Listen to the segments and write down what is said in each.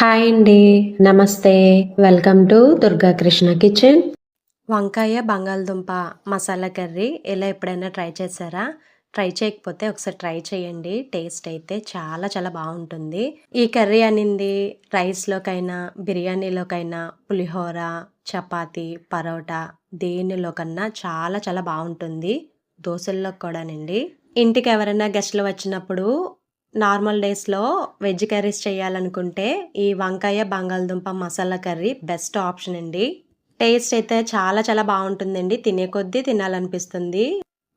Hi అండి. నమస్తే. Welcome to Durga Krishna kitchen. వంకాయ బంగాళదుంప మసాలా కర్రీ ఇలా ఎప్పుడైనా ట్రై చేశారా? ట్రై చేయకపోతే ఒకసారి ట్రై చేయండి. టేస్ట్ అయితే చాలా చాలా బాగుంటుంది. ఈ కర్రీ అనింది రైస్లోకైనా బిర్యానీలోకైనా పులిహోర చపాతి పరోటా దేనిలో కన్నా చాలా చాలా బాగుంటుంది. దోశల్లో కూడానండి. ఇంటికి ఎవరైనా గెస్ట్లు వచ్చినప్పుడు నార్మల్ డేస్లో వెజ్ కర్రీస్ చేయాలనుకుంటే ఈ వంకాయ బంగాళదుంప మసాలా కర్రీ బెస్ట్ ఆప్షన్ అండి. టేస్ట్ అయితే చాలా చాలా బాగుంటుందండి. తినే కొద్దీ తినాలనిపిస్తుంది.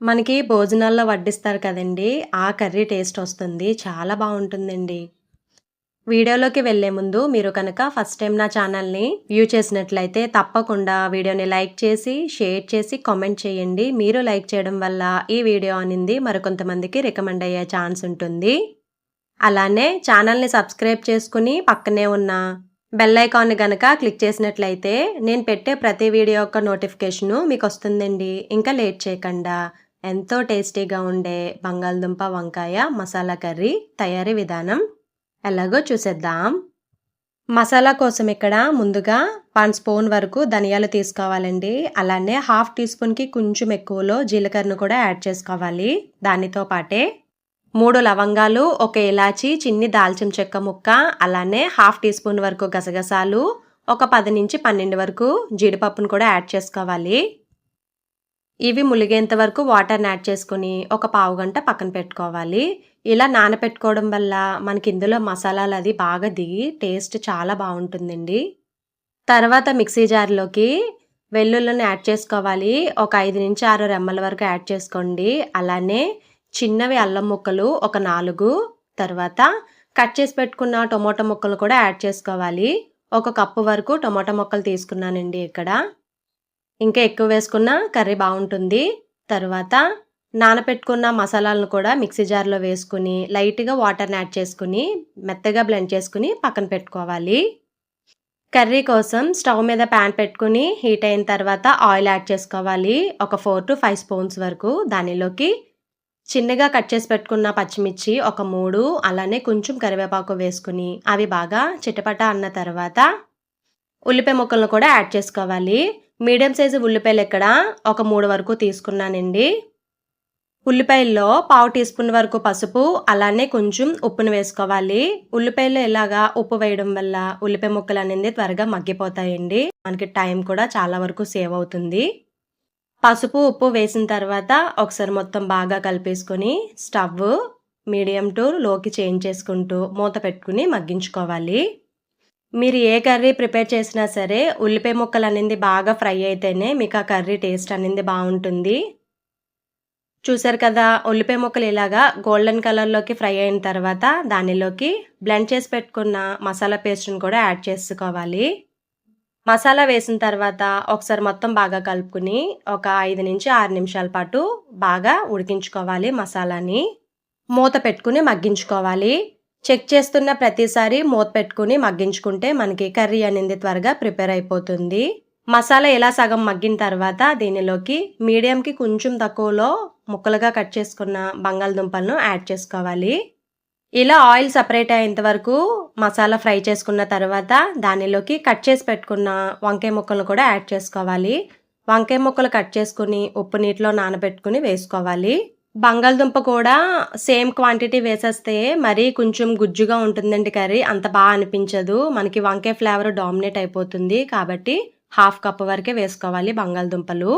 మనకి భోజనాల్లో వడ్డిస్తారు కదండి. ఆ కర్రీ టేస్ట్ వస్తుంది. చాలా బాగుంటుందండి. వీడియోలోకి వెళ్ళే ముందు మీరు కనుక ఫస్ట్ టైం నా ఛానల్ని వ్యూ చేసినట్లయితే తప్పకుండా వీడియోని లైక్ చేసి షేర్ చేసి కామెంట్ చేయండి. మీరు లైక్ చేయడం వల్ల ఈ వీడియో అనింది. మరికొంతమందికి రికమెండ్ అయ్యే ఛాన్స్ ఉంటుంది. అలానే ఛానల్ని సబ్స్క్రైబ్ చేసుకుని పక్కనే ఉన్న బెల్ ఐకాన్ గనక క్లిక్ చేసినట్లయితే నేను పెట్టే ప్రతి వీడియో యొక్క నోటిఫికేషను మీకు వస్తుందండి ఇంకా లేట్ చేయకుండా ఎంతో టేస్టీగా ఉండే బంగాళదుంప వంకాయ మసాలా కర్రీ తయారీ విధానం ఎలాగో చూసేద్దాం. మసాలా కోసం ఇక్కడ ముందుగా వన్ స్పూన్ వరకు ధనియాలు తీసుకోవాలండి. అలానే హాఫ్ టీ స్పూన్కి కొంచెం ఎక్కువలో జీలకర్రను కూడా యాడ్ చేసుకోవాలి. దానితో పాటే మూడు లవంగాలు ఒక ఇలాచి చిన్ని దాల్చిన చెక్క ముక్క అలానే హాఫ్ టీ స్పూన్ వరకు గసగసాలు ఒక పది నుంచి పన్నెండు వరకు జీడిపప్పును కూడా యాడ్ చేసుకోవాలి. ఇవి ములిగేంత వరకు వాటర్ని యాడ్ చేసుకుని ఒక పావు గంట పక్కన పెట్టుకోవాలి. ఇలా నానపెట్టుకోవడం వల్ల మనకి ఇందులో మసాలాలు అది బాగా దిగి టేస్ట్ చాలా బాగుంటుందండి. తర్వాత మిక్సీ జార్లోకి వెల్లుల్లిని యాడ్ చేసుకోవాలి. ఒక ఐదు నుంచి ఆరు రెమ్మల వరకు యాడ్ చేసుకోండి. అలానే చిన్నవి అల్లం ముక్కలు ఒక నాలుగు. తర్వాత కట్ చేసి పెట్టుకున్న టొమాటో ముక్కలు కూడా యాడ్ చేసుకోవాలి. ఒక కప్పు వరకు టొమాటో ముక్కలు తీసుకున్నానండి ఇక్కడ. ఇంకా ఎక్కువ వేసుకున్న కర్రీ బాగుంటుంది. తర్వాత నానపెట్టుకున్న మసాలాలను కూడా మిక్సీ జార్లో వేసుకుని లైట్గా వాటర్ని యాడ్ చేసుకుని మెత్తగా బ్లెండ్ చేసుకుని పక్కన పెట్టుకోవాలి. కర్రీ కోసం స్టవ్ మీద ప్యాన్ పెట్టుకుని హీట్ అయిన తర్వాత ఆయిల్ యాడ్ చేసుకోవాలి. ఒక ఫోర్ టు ఫైవ్ స్పూన్స్ వరకు దానిలోకి చిన్నగా కట్ చేసి పెట్టుకున్న పచ్చిమిర్చి ఒక మూడు అలానే కొంచెం కరివేపాకు వేసుకుని అవి బాగా చిటపట అన్న తర్వాత ఉల్లిపాయ ముక్కలను కూడా యాడ్ చేసుకోవాలి. మీడియం సైజు ఉల్లిపాయలు ఇక్కడ ఒక మూడు వరకు తీసుకున్నానండి. ఉల్లిపాయల్లో పావు టీ స్పూన్ వరకు పసుపు అలానే కొంచెం ఉప్పును వేసుకోవాలి. ఉల్లిపాయలు ఇలాగా ఉప్పు వేయడం వల్ల ఉల్లిపాయ ముక్కలు అనేది త్వరగా మగ్గిపోతాయండి. మనకి టైం కూడా చాలా వరకు సేవ్ అవుతుంది. పసుపు ఉప్పు వేసిన తర్వాత ఒకసారి మొత్తం బాగా కలిపేసుకొని స్టవ్ మీడియం టు లోకి చేంజ్ చేసుకుంటూ మూత పెట్టుకుని మగ్గించుకోవాలి. మీరు ఏ కర్రీ ప్రిపేర్ చేసినా సరే ఉల్లిపాయ ముక్కలు అనేది బాగా ఫ్రై అయితేనే మీకు ఆ కర్రీ టేస్ట్ అనేది బాగుంటుంది. చూసారు కదా ఉల్లిపాయ ముక్కలు ఇలాగా గోల్డెన్ కలర్లోకి ఫ్రై అయిన తర్వాత దానిలోకి బ్లెండ్ చేసి పెట్టుకున్న మసాలా పేస్ట్ని కూడా యాడ్ చేసుకోవాలి. మసాలా వేసిన తర్వాత ఒకసారి మొత్తం బాగా కలుపుకుని ఒక ఐదు నుంచి ఆరు నిమిషాల పాటు బాగా ఉడికించుకోవాలి మసాలాని. మూత పెట్టుకుని మగ్గించుకోవాలి. చెక్ చేస్తున్న ప్రతిసారి మూత పెట్టుకుని మగ్గించుకుంటే మనకి కర్రీ అనేది త్వరగా ప్రిపేర్ అయిపోతుంది. మసాలా ఇలా సగం మగ్గిన తర్వాత దీనిలోకి మీడియంకి కొంచెం తక్కువలో ముక్కలుగా కట్ చేసుకున్న బంగాళదుంపలను యాడ్ చేసుకోవాలి. ఇలా ఆయిల్ సపరేట్ అయ్యేంత వరకు మసాలా ఫ్రై చేసుకున్న తర్వాత దానిలోకి కట్ చేసి పెట్టుకున్న వంకాయ ముక్కలు కూడా యాడ్ చేసుకోవాలి. వంకాయ ముక్కలు కట్ చేసుకుని ఉప్పు నీటిలో నానబెట్టుకుని వేసుకోవాలి. బంగాళదుంప కూడా సేమ్ క్వాంటిటీ వేసేస్తే మరీ కొంచెం గుజ్జుగా ఉంటుందండి కర్రీ. అంత బాగా అనిపించదు. మనకి వంకాయ ఫ్లేవర్ డామినేట్ అయిపోతుంది కాబట్టి హాఫ్ కప్ వరకే వేసుకోవాలి బంగాళదుంపలు.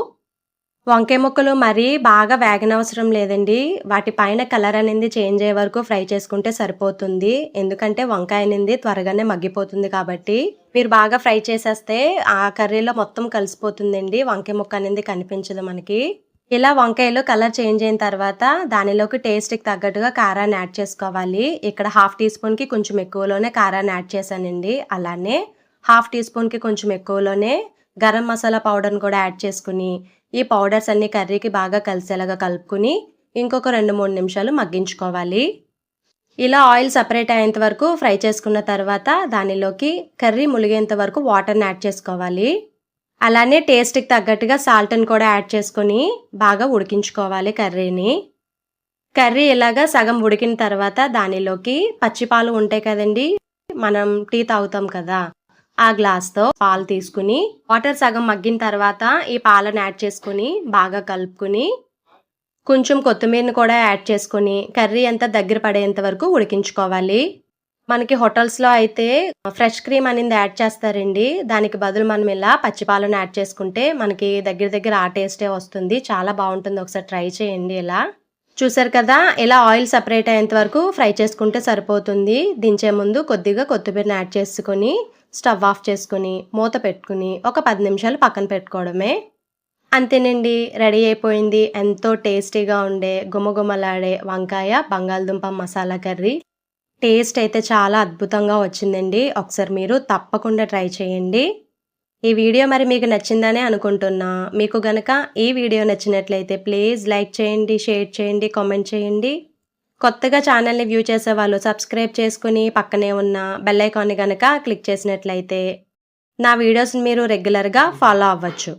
వంకాయ ముక్కలు మరీ బాగా వేగనవసరం లేదండి. వాటి పైన కలర్ అనేది చేంజ్ అయ్యే వరకు ఫ్రై చేసుకుంటే సరిపోతుంది. ఎందుకంటే వంకాయ అనేది త్వరగానే మగ్గిపోతుంది కాబట్టి. మీరు బాగా ఫ్రై చేసేస్తే ఆ కర్రీలో మొత్తం కలిసిపోతుందండి. వంకాయ ముక్క అనేది కనిపించదు మనకి. ఇలా వంకాయలు కలర్ చేంజ్ అయిన తర్వాత దానిలోకి టేస్ట్కి తగ్గట్టుగా కారాన్ని యాడ్ చేసుకోవాలి. ఇక్కడ హాఫ్ టీ స్పూన్కి కొంచెం ఎక్కువలోనే కారాన్ని యాడ్ చేశానండి. అలానే హాఫ్ టీ స్పూన్కి కొంచెం ఎక్కువలోనే గరం మసాలా పౌడర్ని కూడా యాడ్ చేసుకుని ఈ పౌడర్స్ అన్ని కర్రీకి బాగా కలిసేలాగా కలుపుకుని ఇంకొక రెండు మూడు నిమిషాలు మగ్గించుకోవాలి. ఇలా ఆయిల్ సపరేట్ అయ్యేంత వరకు ఫ్రై చేసుకున్న తర్వాత దానిలోకి కర్రీ ములిగేంత వరకు వాటర్ని యాడ్ చేసుకోవాలి. అలానే టేస్ట్కి తగ్గట్టుగా సాల్ట్ని కూడా యాడ్ చేసుకొని బాగా ఉడికించుకోవాలి కర్రీని. కర్రీ ఇలాగా సగం ఉడికిన తర్వాత దానిలోకి పచ్చిపాలు ఉంటాయి కదండి మనం టీ తాగుతాం కదా. ఆ గ్లాస్తో పాలు తీసుకుని వాటర్ సగం మగ్గిన తర్వాత ఈ పాలను యాడ్ చేసుకుని బాగా కలుపుకుని కొంచెం కొత్తిమీరని కూడా యాడ్ చేసుకుని కర్రీ అంతా దగ్గర పడేంత వరకు ఉడికించుకోవాలి. మనకి హోటల్స్లో అయితే ఫ్రెష్ క్రీమ్ అనేది యాడ్ చేస్తారండి. దానికి బదులు మనం ఇలా పచ్చిపాలను యాడ్ చేసుకుంటే మనకి దగ్గర దగ్గర ఆ టేస్టే వస్తుంది. చాలా బాగుంటుంది. ఒకసారి ట్రై చేయండి ఇలా. చూసారు కదా ఇలా ఆయిల్ సపరేట్ అయ్యేంత వరకు ఫ్రై చేసుకుంటే సరిపోతుంది. దించే ముందు కొద్దిగా కొత్తిమీరని యాడ్ చేసుకుని స్టవ్ ఆఫ్ చేసుకుని మూత పెట్టుకుని ఒక పది నిమిషాలు పక్కన పెట్టుకోవడమే. అంతేనండి రెడీ అయిపోయింది. ఎంతో టేస్టీగా ఉండే గుమగుమలాడే వంకాయ బంగాళదుంప మసాలా కర్రీ. టేస్ట్ అయితే చాలా అద్భుతంగా వచ్చిందండి. ఒకసారి మీరు తప్పకుండా ట్రై చేయండి. ఈ వీడియో మరి మీకు నచ్చిందనే అనుకుంటున్నా. మీకు గనక ఈ వీడియో నచ్చినట్లయితే ప్లీజ్ లైక్ చేయండి షేర్ చేయండి కామెంట్ చేయండి. కొత్తగా ఛానల్ని వ్యూ చేసే వాళ్ళు సబ్స్క్రైబ్ చేసుకుని పక్కనే ఉన్న బెల్ ఐకాన్ని గనక క్లిక్ చేసినట్లయితే నా వీడియోస్ని మీరు రెగ్యులర్గా ఫాలో అవ్వచ్చు.